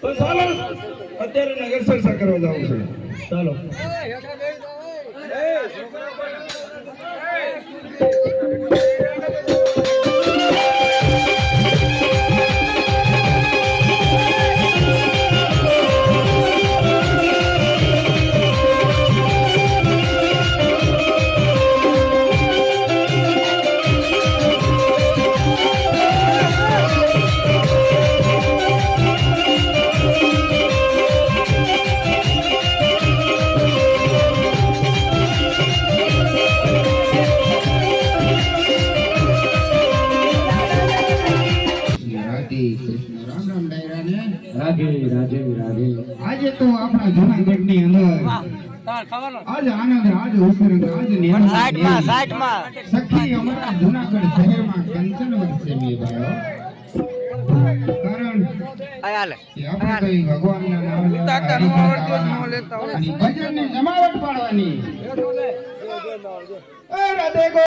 તો ચાલો અત્યારે નગર ચર્ચા કરવા જવું છે. ચાલો. કૃષ્ણ રામ રામ ડાયરાને રાધે રાધે રાધે. આજે તો આપણા જૂનાગઢની અંદર આજ આનંદ આજ ઉત્તરંગ આજ નિરંજન સખી અમારા જૂનાગઢ શહેરમાં કંચન વર્ષે મેવાયો કારણ કે આપણે તો ભગવાનના નામ લેવા અને ભજનની જમાવટ પાડવાની. એ રાધે